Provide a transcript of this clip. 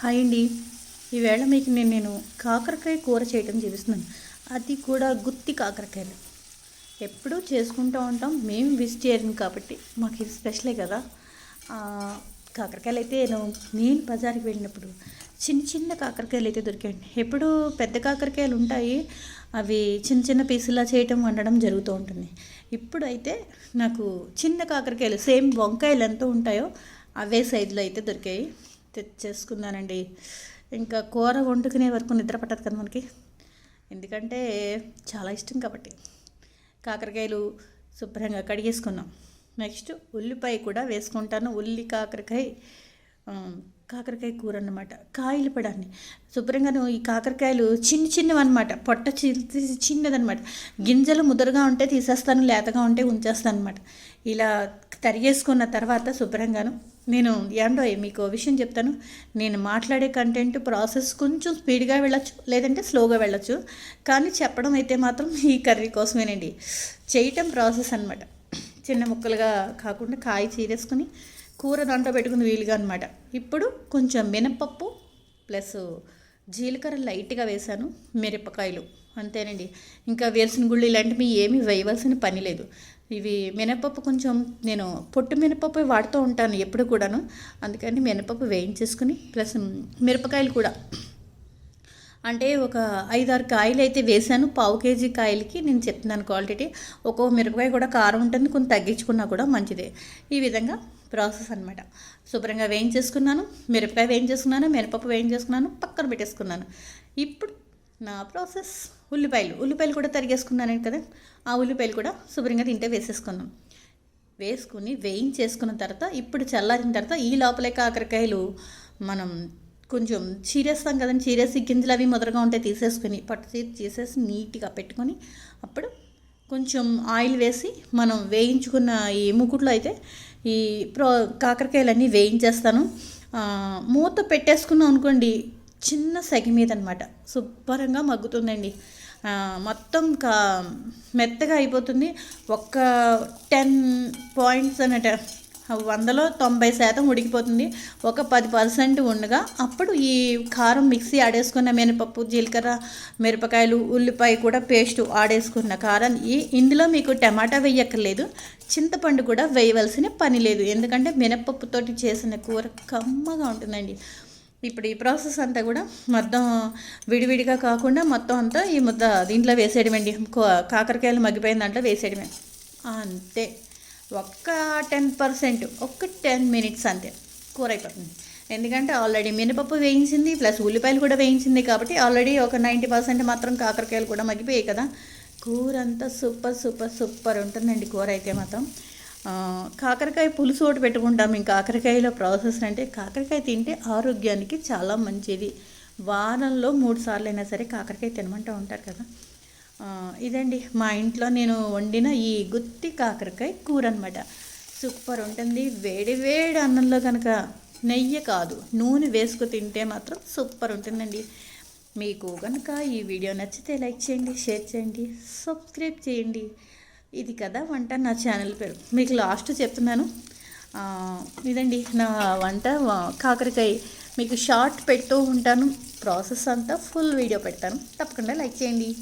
Hi అండి. ఈవేళ మీకు నేను నేను కాకరకాయ కూర చేయటం చూపిస్తున్నాను అది కూడా గుత్తి కాకరకాయలు. ఎప్పుడూ చేసుకుంటూ ఉంటాం. మేము వెజిటేరియన్ కాబట్టి మాకు ఇది స్పెషలే కదా. కాకరకాయలు అయితే నేను నేను బజార్కి వెళ్ళినప్పుడు చిన్న చిన్న కాకరకాయలు అయితే దొరికాయండి. ఎప్పుడు పెద్ద కాకరకాయలు ఉంటాయి. అవి చిన్న చిన్న పీసులా చేయటం వండడం జరుగుతూ ఉంటుంది. ఇప్పుడు అయితే నాకు చిన్న కాకరకాయలు సేమ్ వంకాయలు ఎంత ఉంటాయో అవే సైజులో అయితే దొరికాయి. తెచ్చేసుకున్నానండి ఇంకా కూర వండుకునే వరకు నిద్ర పట్టదు కదా మనకి. ఎందుకంటే చాలా ఇష్టం కాబట్టి. కాకరకాయలు శుభ్రంగా కడిగేసుకున్నాం. నెక్స్ట్ ఉల్లిపాయ కూడా వేసుకుంటాను. ఉల్లి కాకరకాయ కాకరకాయ కూర అన్నమాట. కాయలు పడాన్ని శుభ్రంగాను ఈ కాకరకాయలు చిన్న చిన్నవి అనమాట పొట్ట చి చిన్నదనమాట గింజలు ముదరగా ఉంటే తీసేస్తాను లేతగా ఉంటే ఉంచేస్తాను అనమాట ఇలా తరిగేసుకున్న తర్వాత శుభ్రంగాను నేను ఏండో మీకు విషయం చెప్తాను. నేను మాట్లాడే కంటెంట్ ప్రాసెస్ కొంచెం స్పీడ్గా వెళ్ళచ్చు లేదంటే స్లోగా వెళ్ళొచ్చు. కానీ చెప్పడం అయితే మాత్రం ఈ కర్రీ కోసమేనండి. చేయటం ప్రాసెస్ అనమాట చిన్న ముక్కలుగా కాకుండా కాయ చీరేసుకుని కూర దాంట్లో పెట్టుకుని వీలుగా అనమాట ఇప్పుడు కొంచెం మినపప్పు ప్లస్ జీలకర్ర లైట్గా వేశాను మిరపకాయలు. అంతేనండి. ఇంకా వేరుసిన గుళ్ళు ఇలాంటివి ఏమీ వేయవలసిన పని లేదు. ఇవి మినపప్పు కొంచెం నేను పొట్టు మినపప్పు వాడుతూ ఉంటాను ఎప్పుడు కూడాను. అందుకని మినపప్పు వేయించేసుకుని ప్లస్ మిరపకాయలు కూడా. అంటే ఒక ఐదారు కాయలు అయితే వేసాను పావు కేజీ కాయలకి నేను చెప్తున్నాను క్వాలిటీ. ఒక్కో మిరపకాయ కూడా కారం ఉంటుంది కొంచెం తగ్గించుకున్నా కూడా మంచిదే. ఈ విధంగా ప్రాసెస్ అనమాట శుభ్రంగా వేయించేసుకున్నాను. మిరపకాయ వేయించేసుకున్నాను మినపప్పు వేయించేసుకున్నాను పక్కన పెట్టేసుకున్నాను. ఇప్పుడు నా ప్రాసెస్. ఉల్లిపాయలు. ఉల్లిపాయలు కూడా తరిగేసుకున్నాను కదా. ఆ ఉల్లిపాయలు కూడా శుభ్రంగా తింటే వేసేసుకున్నాం. వేసుకుని వేయించేసుకున్న తర్వాత ఇప్పుడు చల్లారిన తర్వాత ఈ లోపలే కాకరకాయలు మనం కొంచెం చీరేస్తాం కదండి. చీరేసి గింజలు అవి ముదరగా ఉంటే తీసేసుకుని పట్టు తీసి తీసేసి నీట్గా పెట్టుకొని అప్పుడు కొంచెం ఆయిల్ వేసి మనం వేయించుకున్న ఈ ముకుట్లో అయితే ఈ ప్రో కాకరకాయలన్నీ వేయించేస్తాను. మూత పెట్టేసుకున్నాం అనుకోండి చిన్న సెగ మీద అనమాట శుభ్రంగా మగ్గుతుందండి. మొత్తం కా మెత్తగా అయిపోతుంది. ఒక్క టెన్ పాయింట్స్ అనట వందలో తొంభై శాతం ఉడికిపోతుంది. ఒక పది పర్సెంట్ ఉండగా అప్పుడు ఈ కారం మిక్సీ ఆడేసుకున్న మినపప్పు జీలకర్ర మిరపకాయలు ఉల్లిపాయ కూడా పేస్ట్ ఆడేసుకున్న కారం ఈ ఇందులో మీకు టమాటా వేయక్కర్లేదు. చింతపండు కూడా వేయవలసిన పని లేదు. ఎందుకంటే మినపప్పుతోటి చేసిన కూర కమ్మగా ఉంటుందండి. ఇప్పుడు ఈ ప్రాసెస్ అంతా కూడా మొత్తం విడివిడిగా కాకుండా మొత్తం అంతా ఈ ముద్ద దీంట్లో వేసేయడమండి కాకరకాయలు మగ్గిపోయిన దాంట్లో వేసేయడమే. అంతే. ఒక్క టెన్ పర్సెంట్ ఒక్క టెన్ మినిట్స్ అంతే. కూర అయిపోతుంది. ఎందుకంటే ఆల్రెడీ మినపప్పు వేయించింది ప్లస్ ఉల్లిపాయలు కూడా వేయించింది కాబట్టి ఆల్రెడీ ఒక నైంటీ పర్సెంట్ మాత్రం కాకరకాయలు కూడా మగ్గిపోయాయి కదా. కూర అంతా సూపర్ సూపర్ సూపర్ ఉంటుందండి కూర అయితే మాత్రం. కాకరకాయ పులుసు ఒకటి పెట్టుకుంటాం. ఇంకా కాకరకాయలో ప్రాసెస్ అంటే కాకరకాయ తింటే ఆరోగ్యానికి చాలా మంచిది. వారంలో మూడు సార్లు అయినా సరే కాకరకాయ తినమంటూ ఉంటారు కదా. ఇదండి. మా ఇంట్లో నేను వండిన ఈ గుత్తి కాకరకాయ కూర అనమాట సూపర్ ఉంటుంది. వేడి వేడి అన్నంలో కనుక నెయ్యి కాదు నూనె వేసుకు తింటే మాత్రం సూపర్ ఉంటుందండి. మీకు కనుక ఈ వీడియో నచ్చితే లైక్ చేయండి షేర్ చేయండి సబ్స్క్రైబ్ చేయండి. ఇది కదా వంట నా ఛానల్ పేరు. మీకు లాస్ట్ చెప్తున్నాను. ఇదండి నా వంట. కాకరకాయ మీకు షార్ట్ పెడుతూ ఉంటాను. ప్రాసెస్ అంతా ఫుల్ వీడియో పెడతాను. తప్పకుండా లైక్ చేయండి.